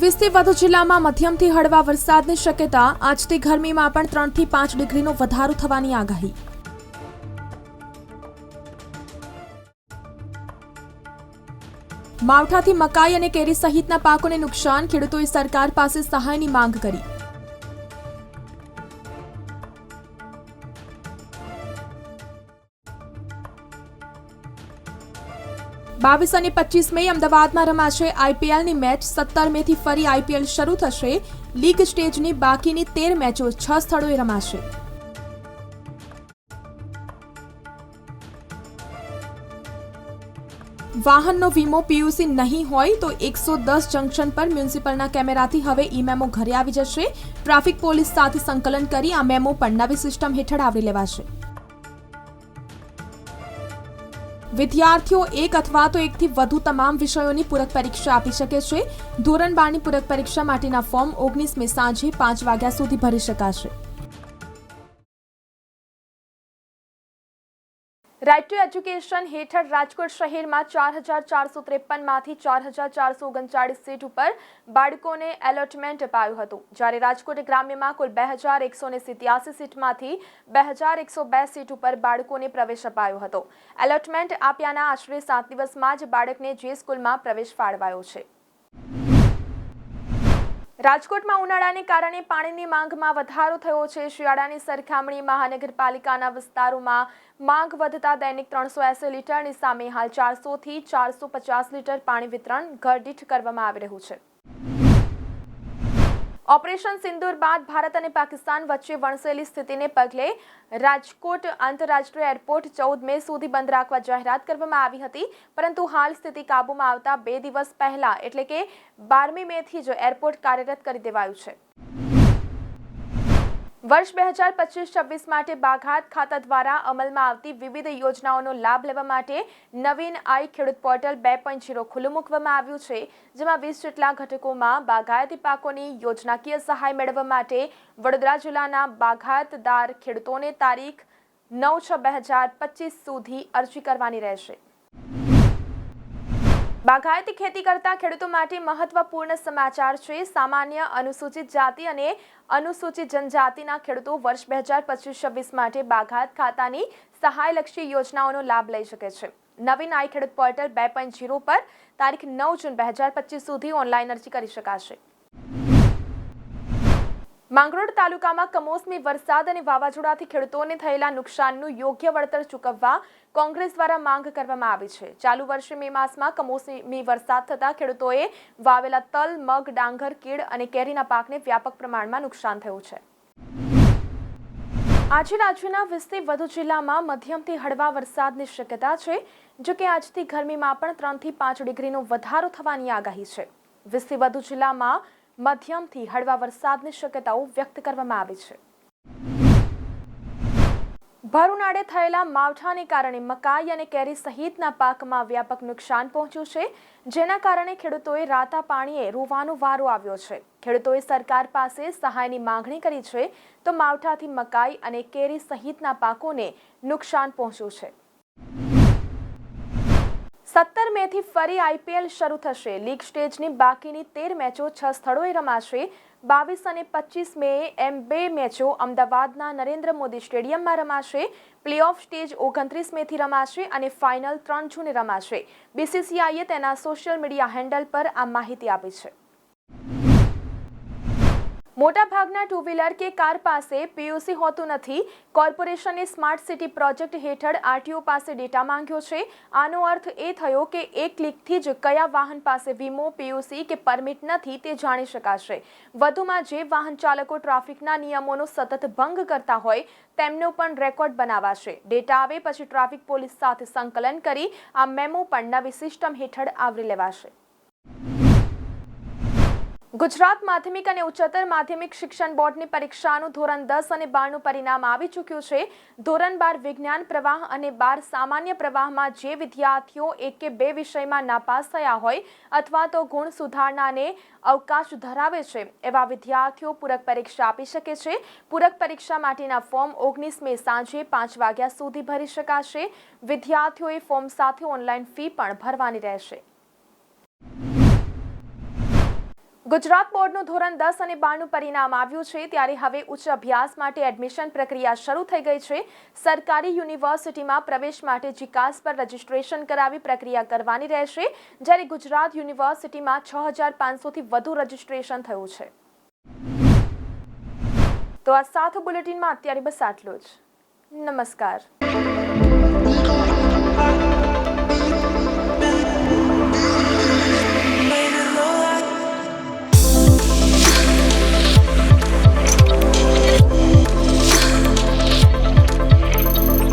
વીસથી વધુ જિલ્લામાં મધ્યમથી હળવા વરસાદની શક્યતા, આજથી ગરમીમાં પણ ત્રણથી પાંચ ડિગ્રીનો વધારો થવાની આગાહી. માવઠાથી મકાઈ અને કેરી સહિતના પાકોને નુકસાન, ખેડૂતોએ સરકાર પાસે સહાયની માંગ કરી. બાવીસ અને પચીસ મે અમદાવાદમાં રમાશે આઈપીએલની મેચ. સત્તર મે થી ફરી આઈપીએલ શરૂ થશે. લીગ સ્ટેજની બાકીની તેર મેચો છ સ્થળોએ રમાશે. વાહનનો વીમો પીયુસી નહીં હોય તો એકસો દસ જંકશન પર મ્યુનિસિપલના કેમેરાથી હવે ઈ મેમો ઘરે આવી જશે. ટ્રાફિક પોલીસ સાથે સંકલન કરી આ મેમો પણ નવી સિસ્ટમ હેઠળ આવરી લેવાશે. વિદ્યાર્થીઓ એક અથવા તો એકથી વધુ તમામ વિષયોની પૂરક પરીક્ષા આપી શકે છે. ધોરણ બારની પૂરક પરીક્ષા માટેના ફોર્મ ઓગણીસમી સાંજે પાંચ વાગ્યા સુધી ભરી શકાશે. રાઇટ ટુ એજ્યુકેશન હેઠળ રાજકોટ શહેરમાં ચાર હજાર ચારસો ત્રેપનમાંથી ચાર હજાર ચારસો ઓગણચાળીસ સીટ ઉપર બાળકોને એલોટમેન્ટ અપાયું હતું. જ્યારે રાજકોટ ગ્રામ્યમાં કુલ બે હજાર એકસો ને સિત્યાસી સીટમાંથી બે હજાર એકસો બે સીટ ઉપર બાળકોને પ્રવેશ અપાયો હતો. એલોટમેન્ટ આપ્યાના આશરે સાત દિવસમાં જ બાળકને જે સ્કૂલમાં પ્રવેશ ફાળવાયો છે. રાજકોટમાં ઉનાળાને કારણે પાણીની માંગમાં વધારો થયો છે. શિયાળાની સરખામણી મહાનગરપાલિકાના વિસ્તારોમાં માંગ વધતા દૈનિક ત્રણસો એસી લીટરની સામે હાલ ચારસોથી ચારસો પચાસ લીટર પાણી વિતરણ ઘરદીઠ કરવામાં આવી રહ્યું છે. ઓપરેશન સિંદૂર બાદ ભારત અને પાકિસ્તાન વચ્ચે વણસેલી સ્થિતિને પગલે રાજકોટ આંતરરાષ્ટ્રીય એરપોર્ટ ચૌદ મે સુધી બંધ રાખવા જાહેરાત કરવામાં આવી હતી. પરંતુ હાલ સ્થિતિ કાબૂમાં આવતા બે દિવસ પહેલા, એટલે કે બારમી મેથી જ એરપોર્ટ કાર્યરત કરી દેવાયું છે. વર્ષ બે હજાર પચીસ છવ્વીસ માટે બાઘાત ખાતા દ્વારા અમલમાં આવતી વિવિધ યોજનાઓનો લાભ લેવા માટે નવીન આઈ ખેડૂત પોર્ટલ બે પોઈન્ટ જીરો ખુલ્લું મૂકવામાં આવ્યું છે, જેમાં વીસ જેટલા ઘટકોમાં બાગાયતી પાકોની યોજનાકીય સહાય મેળવવા માટે વડોદરા જિલ્લાના બાગાયતદાર ખેડૂતોને તારીખ નવ છ બે હજાર પચીસ સુધી અરજી કરવાની રહેશે. બાગાયતી ખેતી કરતા ખેડૂતો માટે મહત્વપૂર્ણ સમાચાર છે. સામાન્ય, અનુસૂચિત જાતિ અને અનુસૂચિત જનજાતિના ખેડૂતો વર્ષ બે હજાર પચીસ છવ્વીસ માટે બાગાયત ખાતાની સહાયલક્ષી યોજનાઓનો લાભ લઈ શકે છે. નવીન આઈ ખેડૂત પોર્ટલ બે પોઈન્ટ જીરો પર તારીખ નવ જૂન બે હજાર પચીસ સુધી ઓનલાઈન અરજી કરી શકાશે. માંગરોળ તાલુકામાં કમોસમી વરસાદ અને વાવાઝોડાથી ખેડૂતોને થયેલા નુકસાનનું યોગ્ય વળતર ચૂકવવા કોંગ્રેસ દ્વારા માંગ કરવામાં આવી છે. ચાલુ વર્ષે મે માસમાં કમોસમી વરસાદ થતાં ખેડૂતોએ વાવેલા તલ, મગ, ડાંગર કીડ અને કેરીના પાકને વ્યાપક પ્રમાણમાં નુકસાન થયું છે. આજે રાજ્યના વીસથી વધુ જિલ્લામાં મધ્યમથી હળવા વરસાદની શક્યતા છે, જો કે આજથી ગરમીમાં પણ ત્રણથી પાંચ ડિગ્રીનો વધારો થવાની આગાહી છે. વીસથી વધુ જિલ્લામાં મધ્યમથી હળવા વરસાદની શક્યતાઓ વ્યક્ત કરવામાં આવી છે. ભરૂનાડે થયેલા માવઠાને કારણે મકાઈ અને કેરી સહિતના પાકમાં વ્યાપક નુકસાન પહોંચ્યું છે, જેના કારણે ખેડૂતોએ રાતા પાણીએ રોવાનો વારો આવ્યો છે. ખેડૂતોએ સરકાર પાસે સહાયની માંગણી કરી છે તો માવઠાથી મકાઈ અને કેરી સહિતના પાકોને નુકસાન પહોંચ્યું છે. સત્તર મેથી ફરી આઈપીએલ શરૂ થશે. લીગ સ્ટેજની બાકીની તેર મેચો છ સ્થળોએ રમાશે. બાવીસ અને પચીસ મે એમ બે મેચો અમદાવાદના નરેન્દ્ર મોદી સ્ટેડિયમમાં રમાશે. પ્લેઓફ સ્ટેજ ઓગણત્રીસ મેથી રમાશે અને ફાઇનલ ત્રણ જૂને રમાશે. બીસીસીઆઈએ તેના સોશિયલ મીડિયા હેન્ડલ પર આ માહિતી આપી છે. મોટાભાગના ટુ વ્હીલર કે કાર પાસે પીયુસી હોતું નથી. કોર્પોરેશને સ્માર્ટ સિટી પ્રોજેક્ટ હેઠળ આરટીઓ પાસે ડેટા માંગ્યો છે. આનો અર્થ એ થયો કે એક ક્લિકથી જ કયા વાહન પાસે વીમો પીયુસી કે પરમિટ નથી તે જાણી શકાશે. વધુમાં જે વાહન ચાલકો ટ્રાફિકના નિયમોનો સતત ભંગ કરતા હોય, તેમનો પણ રેકોર્ડ બનાવાશે. ડેટા આવે પછી ટ્રાફિક પોલીસ સાથે સંકલન કરી આ મેમો પણ નવી સિસ્ટમ હેઠળ આવરી લેવાશે. ગુજરાત માધ્યમિક અને ઉચ્ચતર માધ્યમિક શિક્ષણ બોર્ડની પરીક્ષાનું ધોરણ દસ અને બારનું પરિણામ આવી ચૂક્યું છે. ધોરણ બાર વિજ્ઞાન પ્રવાહ અને બાર સામાન્ય પ્રવાહમાં જે વિદ્યાર્થીઓ એક કે બે વિષયમાં નાપાસ થયા હોય અથવા તો ગુણ સુધારણાને અવકાશ ધરાવે છે, એવા વિદ્યાર્થીઓ પૂરક પરીક્ષા આપી શકે છે. પૂરક પરીક્ષા માટેના ફોર્મ ઓગણીસ મે સાંજે પાંચ વાગ્યા સુધી ભરી શકાશે. વિદ્યાર્થીઓએ ફોર્મ સાથે ઓનલાઈન ફી પણ ભરવાની રહેશે. ગુજરાત બોર્ડનું ધોરણ દસ અને બારનું પરિણામ આવ્યું છે, ત્યારે હવે ઉચ્ચ અભ્યાસ માટે એડમિશન પ્રક્રિયા શરૂ થઈ ગઈ છે. સરકારી યુનિવર્સિટીમાં પ્રવેશ માટે જીકાસ પર રજીસ્ટ્રેશન કરાવી પ્રક્રિયા કરવાની રહેશે, જ્યારે ગુજરાત યુનિવર્સિટીમાં છ હજાર પાંચસોથી વધુ રજીસ્ટ્રેશન થયું છે. તો આ સાથ બુલેટિનમાં અત્યારે બસ આટલું જ. નમસ્કાર.